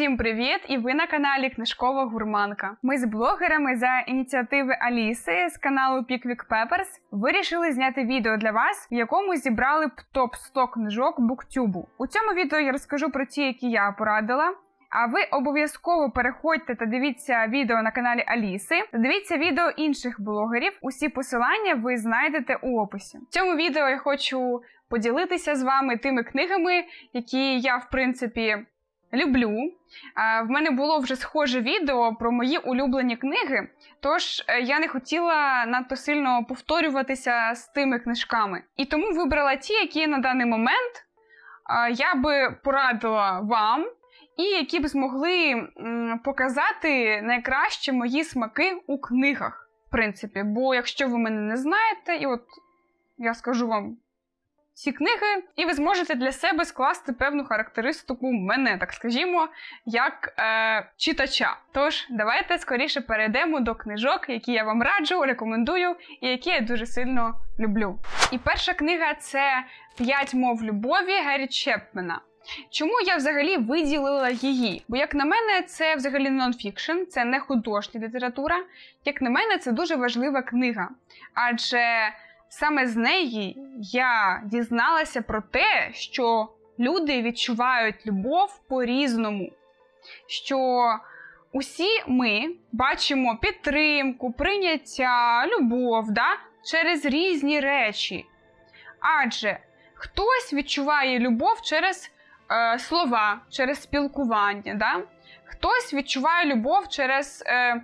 Усім привіт! І ви на каналі Книжкова Гурманка. Ми з блогерами за ініціативи Аліси з каналу Pickwick Peppers вирішили зняти відео для вас, в якому зібрали б топ 100 книжок буктюбу. У цьому відео я розкажу про ті, які я порадила. А ви обов'язково переходьте та дивіться відео на каналі Аліси. та Дивіться відео інших блогерів. Усі посилання ви знайдете у описі. В цьому відео я хочу поділитися з вами тими книгами, які я в принципі люблю. В мене було вже схоже відео про мої улюблені книги, тож е, я не хотіла надто сильно повторюватися з тими книжками. І тому вибрала ті, які на даний момент я би порадила вам, і які б змогли показати найкраще мої смаки у книгах. В принципі, бо якщо ви мене не знаєте, і от я скажу вам ці книги, і ви зможете для себе скласти певну характеристику мене, так скажімо, як е, читача. Тож, давайте скоріше перейдемо до книжок, які я вам раджу, рекомендую, і які я дуже сильно люблю. І перша книга це П'ять мов любові Геррі Чепмена. Чому я взагалі виділила її? Бо, як на мене, це взагалі нонфікшн, це не художня література. Як на мене, це дуже важлива книга. Адже Саме з неї я дізналася про те, що люди відчувають любов по-різному. Що усі ми бачимо підтримку, прийняття, любов да, через різні речі. Адже хтось відчуває любов через е, слова, через спілкування. Да? Хтось відчуває любов через е,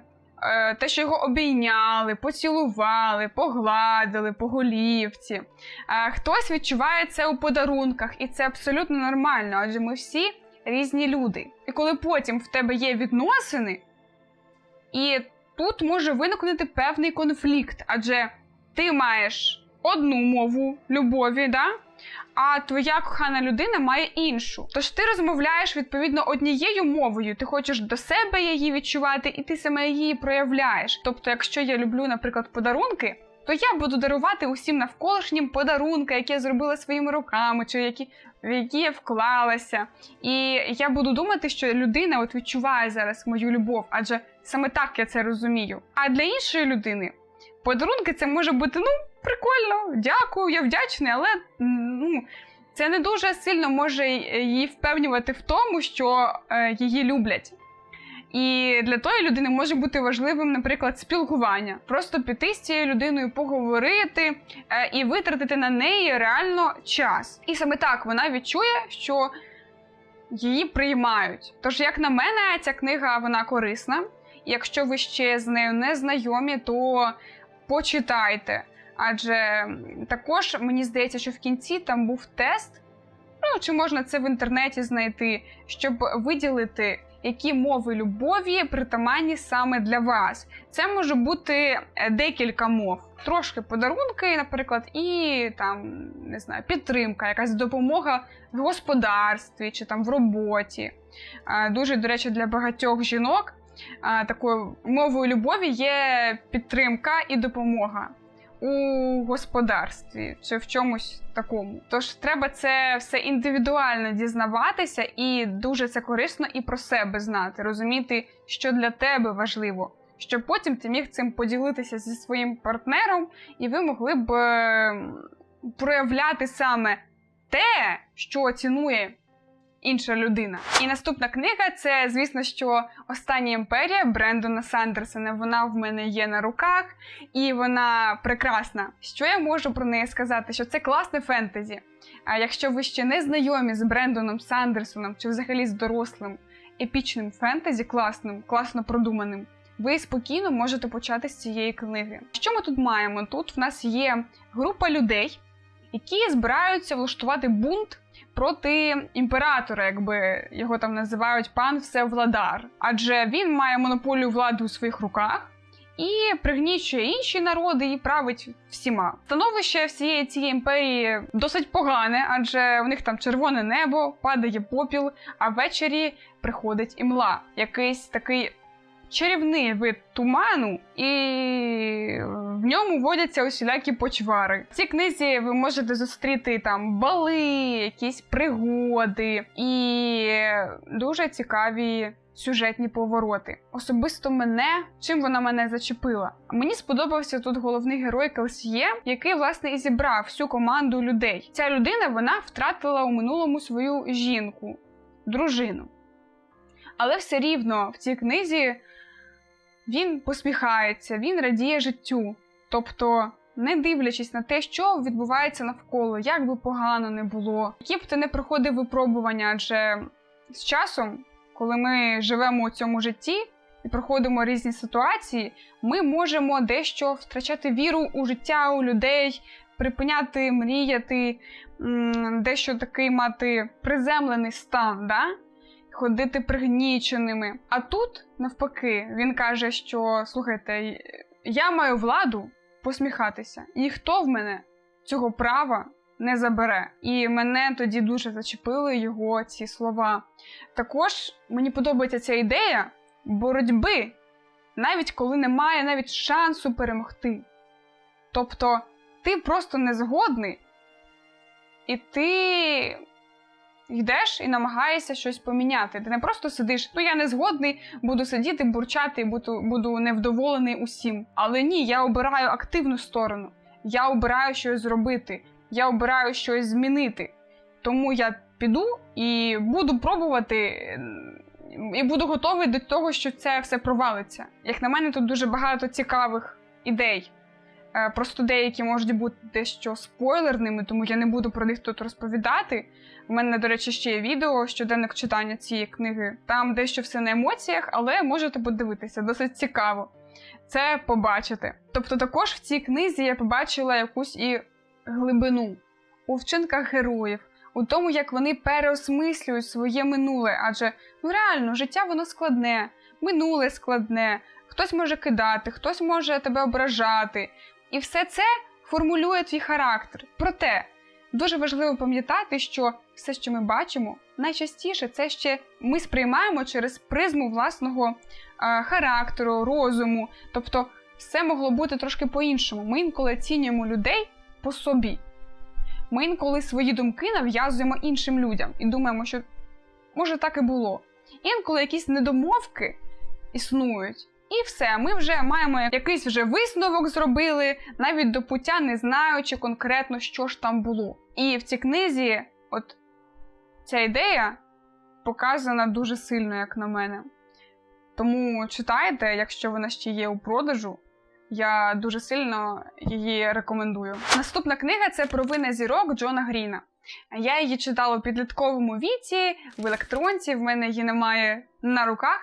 те, що його обійняли, поцілували, погладили по голівці. Е, хтось відчуває це у подарунках, і це абсолютно нормально, адже ми всі різні люди. І коли потім в тебе є відносини, і тут може виникнути певний конфлікт, адже ти маєш одну мову любові, да? А твоя кохана людина має іншу. Тож ти розмовляєш відповідно однією мовою, ти хочеш до себе її відчувати, і ти саме її проявляєш. Тобто, якщо я люблю, наприклад, подарунки. То я буду дарувати усім навколишнім подарунки, які я зробила своїми руками, чи які в які я вклалася. І я буду думати, що людина от відчуває зараз мою любов, адже саме так я це розумію. А для іншої людини подарунки це може бути ну прикольно, дякую, я вдячний, але ну, це не дуже сильно може її впевнювати в тому, що е, її люблять. І для тої людини може бути важливим, наприклад, спілкування. Просто піти з цією людиною, поговорити е, і витратити на неї реально час. І саме так вона відчує, що її приймають. Тож, як на мене, ця книга вона корисна. Якщо ви ще з нею не знайомі, то почитайте. Адже також мені здається, що в кінці там був тест. Ну, чи можна це в інтернеті знайти, щоб виділити, які мови любові притаманні саме для вас. Це може бути е, декілька мов. Трошки подарунки, наприклад, і там не знаю, підтримка, якась допомога в господарстві чи там в роботі. Дуже, до речі, для багатьох жінок такою мовою любові є підтримка і допомога у господарстві чи в чомусь такому. Тож треба це все індивідуально дізнаватися, і дуже це корисно і про себе знати, розуміти, що для тебе важливо. Щоб потім ти міг цим поділитися зі своїм партнером, і ви могли б ем, проявляти саме те, що цінує інша людина. І наступна книга це, звісно, що остання імперія Брендона Сандерсона. Вона в мене є на руках, і вона прекрасна. Що я можу про неї сказати? Що це класне фентезі. А якщо ви ще не знайомі з Брендоном Сандерсоном чи взагалі з дорослим епічним фентезі, класним, класно продуманим. Ви спокійно можете почати з цієї книги. Що ми тут маємо? Тут в нас є група людей, які збираються влаштувати бунт проти імператора, якби його там називають пан Всевладар. Адже він має монополію влади у своїх руках. І пригнічує інші народи і править всіма. Становище всієї цієї імперії досить погане, адже в них там червоне небо, падає попіл, а ввечері приходить імла. Якийсь такий чарівний вид туману, і в ньому водяться усілякі почвари. В цій книзі ви можете зустріти там бали, якісь пригоди і дуже цікаві сюжетні повороти. Особисто мене, чим вона мене зачепила. Мені сподобався тут головний герой Келсіє, який власне і зібрав всю команду людей. Ця людина вона втратила у минулому свою жінку, дружину. Але все рівно в цій книзі він посміхається, він радіє життю. Тобто, не дивлячись на те, що відбувається навколо, як би погано не було, які б ти не проходив випробування, адже з часом, коли ми живемо у цьому житті і проходимо різні ситуації, ми можемо дещо втрачати віру у життя у людей, припиняти мріяти, дещо такий мати приземлений стан. Да? ходити пригніченими. А тут, навпаки, він каже, що слухайте, я маю владу посміхатися, ніхто в мене цього права не забере. І мене тоді дуже зачепили його ці слова. Також мені подобається ця ідея боротьби, навіть коли немає навіть шансу перемогти. Тобто ти просто не згодний, і ти йдеш і намагаєшся щось поміняти. Ти не просто сидиш, ну я не згодний, буду сидіти, бурчати, буду, буду невдоволений усім. Але ні, я обираю активну сторону. Я обираю щось зробити, я обираю щось змінити. Тому я піду і буду пробувати, і буду готовий до того, що це все провалиться. Як на мене, тут дуже багато цікавих ідей. Е, Просто деякі можуть бути дещо спойлерними, тому я не буду про них тут розповідати. У мене, до речі, ще є відео щоденник читання цієї книги. Там дещо все на емоціях, але можете подивитися, досить цікаво це побачити. Тобто, також в цій книзі я побачила якусь і глибину у вчинках героїв, у тому, як вони переосмислюють своє минуле, адже ну реально життя воно складне, минуле складне, хтось може кидати, хтось може тебе ображати. І все це формулює твій характер. Проте дуже важливо пам'ятати, що все, що ми бачимо, найчастіше це ще ми сприймаємо через призму власного е, характеру, розуму. Тобто, все могло бути трошки по-іншому. Ми інколи оцінюємо людей по собі. Ми інколи свої думки нав'язуємо іншим людям і думаємо, що може так і було. Інколи якісь недомовки існують. І все, ми вже маємо якийсь вже висновок зробили, навіть до пуття не знаючи конкретно, що ж там було. І в цій книзі, от ця ідея показана дуже сильно, як на мене. Тому читайте, якщо вона ще є у продажу. Я дуже сильно її рекомендую. Наступна книга це провина зірок Джона Гріна. Я її читала у підлітковому віці, в електронці, в мене її немає на руках.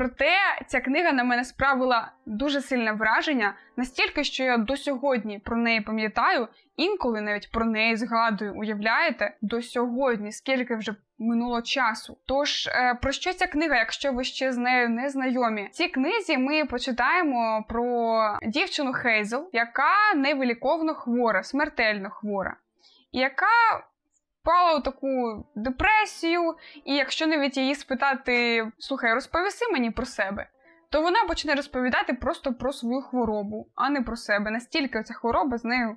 Проте ця книга на мене справила дуже сильне враження, настільки, що я до сьогодні про неї пам'ятаю, інколи навіть про неї згадую. Уявляєте, до сьогодні, скільки вже минуло часу. Тож е, про що ця книга, якщо ви ще з нею не знайомі? В цій книзі ми почитаємо про дівчину Хейзел, яка невиліковно хвора, смертельно хвора, і яка впала у таку депресію, і якщо навіть її спитати, слухай, розповіси мені про себе, то вона почне розповідати просто про свою хворобу, а не про себе. Настільки ця хвороба з нею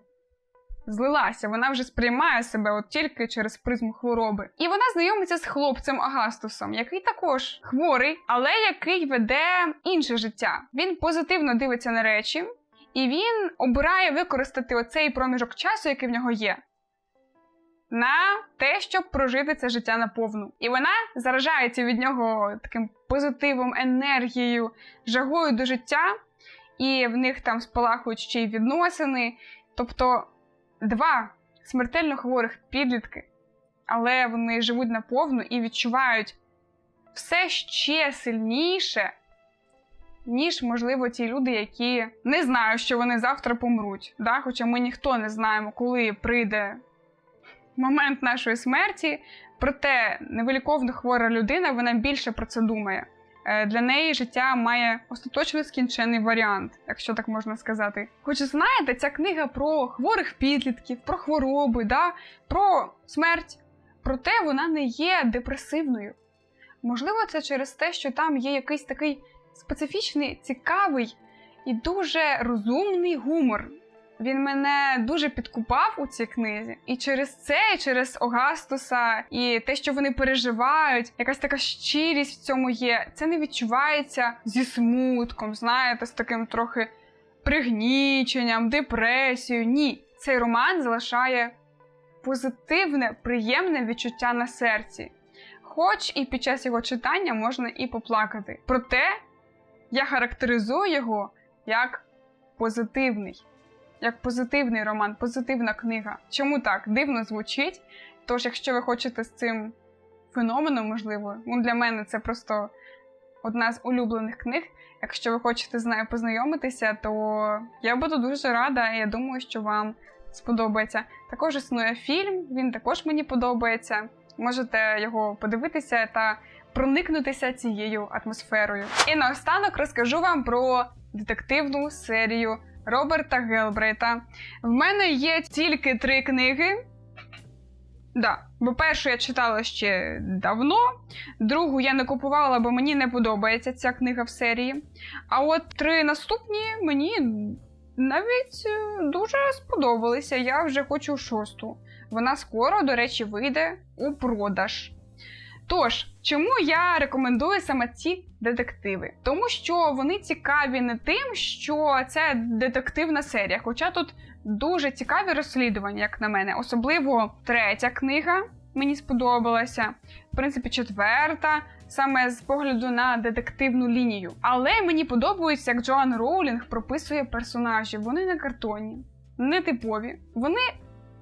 злилася, вона вже сприймає себе от тільки через призму хвороби. І вона знайомиться з хлопцем Агастусом, який також хворий, але який веде інше життя. Він позитивно дивиться на речі, і він обирає використати оцей проміжок часу, який в нього є на те, щоб прожити це життя наповну. І вона заражається від нього таким позитивом, енергією, жагою до життя, і в них там спалахують ще й відносини. Тобто два смертельно хворих підлітки, але вони живуть наповну і відчувають все ще сильніше. Ніж, можливо, ті люди, які не знають, що вони завтра помруть. Да? Хоча ми ніхто не знаємо, коли прийде момент нашої смерті, проте невиліковно хвора людина вона більше про це думає. Е, для неї життя має остаточно скінчений варіант, якщо так можна сказати. Хоч знаєте, ця книга про хворих підлітків, про хвороби, да? про смерть, проте вона не є депресивною. Можливо, це через те, що там є якийсь такий специфічний, цікавий і дуже розумний гумор. Він мене дуже підкупав у цій книзі. І через це, і через Огастуса, і те, що вони переживають, якась така щирість в цьому є. Це не відчувається зі смутком, знаєте, з таким трохи пригніченням, депресією. Ні, цей роман залишає позитивне, приємне відчуття на серці. Хоч і під час його читання можна і поплакати. Проте я характеризую його як позитивний, як позитивний роман, позитивна книга. Чому так? Дивно звучить. Тож, якщо ви хочете з цим феноменом, можливо, ну для мене це просто одна з улюблених книг. Якщо ви хочете з нею познайомитися, то я буду дуже рада, і я думаю, що вам сподобається. Також існує фільм, він також мені подобається. Можете його подивитися та проникнутися цією атмосферою. І наостанок розкажу вам про детективну серію Роберта Гелбрейта. В мене є тільки три книги. Да, бо першу я читала ще давно, другу я не купувала, бо мені не подобається ця книга в серії. А от три наступні мені навіть е, дуже сподобалися. Я вже хочу шосту. Вона скоро, до речі, вийде у продаж. Тож, чому я рекомендую саме ці детективи? Тому що вони цікаві не тим, що це детективна серія, хоча тут дуже цікаві розслідування, як на мене. Особливо третя книга мені сподобалася, в принципі, четверта, саме з погляду на детективну лінію. Але мені подобається, як Джоан Роулінг прописує персонажів. Вони не картонні, не типові. Вони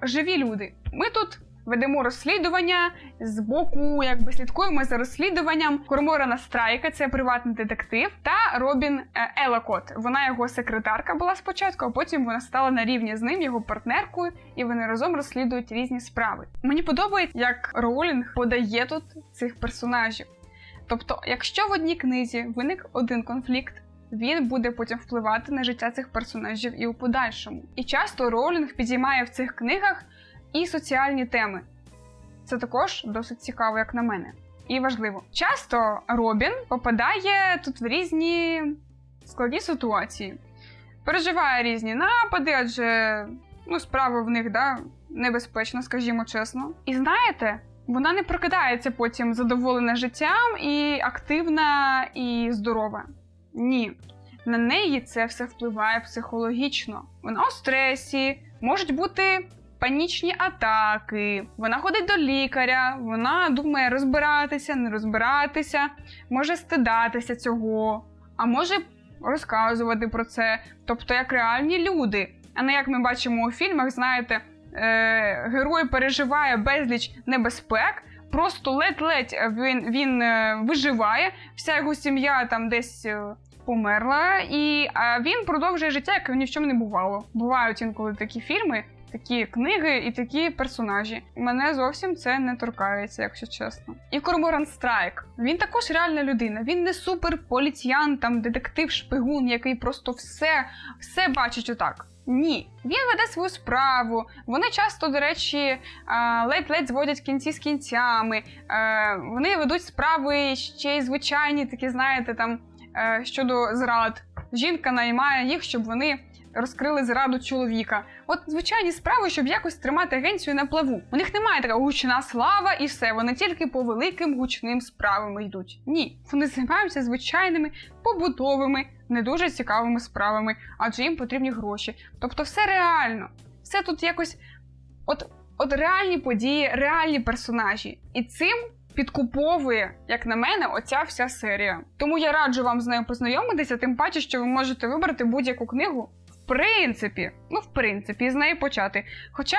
живі люди. Ми тут. Ведемо розслідування з боку, якби слідкуємо за розслідуванням Корморана Страйка, це приватний детектив, та Робін е, Елакот. Вона його секретарка була спочатку, а потім вона стала на рівні з ним, його партнеркою, і вони разом розслідують різні справи. Мені подобається, як Роулінг подає тут цих персонажів. Тобто, якщо в одній книзі виник один конфлікт. Він буде потім впливати на життя цих персонажів і у подальшому. І часто Роулінг підіймає в цих книгах і соціальні теми. Це також досить цікаво, як на мене. І важливо. Часто Робін попадає тут в різні складні ситуації, переживає різні напади, адже ну, справа в них да, небезпечна, скажімо чесно. І знаєте, вона не прокидається потім задоволена життям і активна і здорова. Ні. На неї це все впливає психологічно. Вона у стресі, можуть бути панічні атаки. Вона ходить до лікаря, вона думає розбиратися, не розбиратися, може стидатися цього, а може розказувати про це. Тобто, як реальні люди. А не як ми бачимо у фільмах, знаєте, е- герой переживає безліч небезпек. Просто ледь-ледь він він е, виживає, вся його сім'я там десь е, померла, і а він продовжує життя, як ні в чому не бувало. Бувають інколи такі фільми, такі книги і такі персонажі. Мене зовсім це не торкається, якщо чесно. І Корморан Страйк. Він також реальна людина. Він не супер поліціян, там детектив, шпигун, який просто все, все бачить отак. Ні, він веде свою справу. Вони часто, до речі, ледь-ледь зводять кінці з кінцями. Вони ведуть справи ще й звичайні, такі, знаєте, там щодо зрад. Жінка наймає їх, щоб вони розкрили зраду чоловіка. От звичайні справи, щоб якось тримати агенцію на плаву. У них немає така гучна слава і все. Вони тільки по великим гучним справам йдуть. Ні, вони займаються звичайними побутовими, не дуже цікавими справами, адже їм потрібні гроші. Тобто, все реально, все тут якось, от, от реальні події, реальні персонажі, і цим. Підкуповує, як на мене, оця вся серія. Тому я раджу вам з нею познайомитися, тим паче, що ви можете вибрати будь-яку книгу принципі, ну, в принципі, з неї почати. Хоча,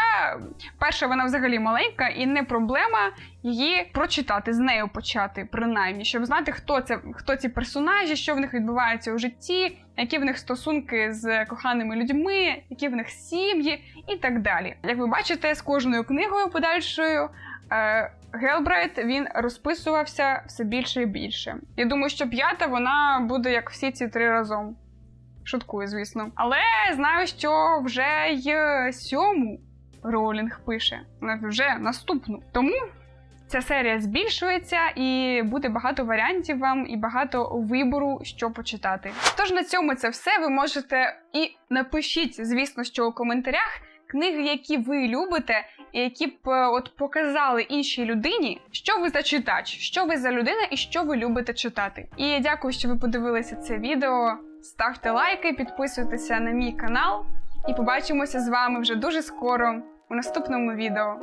перша, вона взагалі маленька, і не проблема її прочитати, з нею почати, принаймні, щоб знати, хто це, хто ці персонажі, що в них відбувається у житті, які в них стосунки з коханими людьми, які в них сім'ї і так далі. Як ви бачите, з кожною книгою подальшою. Е, Гелбрайт він розписувався все більше і більше. Я думаю, що п'ята вона буде як всі ці три разом. Шуткую, звісно. Але знаю, що вже й сьому Роулінг пише, вже наступну. Тому ця серія збільшується і буде багато варіантів вам і багато вибору, що почитати. Тож на цьому це все. Ви можете і напишіть, звісно, що у коментарях книги, які ви любите, і які б е, от показали іншій людині, що ви за читач, що ви за людина і що ви любите читати. І я дякую, що ви подивилися це відео. Ставте лайки, підписуйтеся на мій канал, і побачимося з вами вже дуже скоро у наступному відео.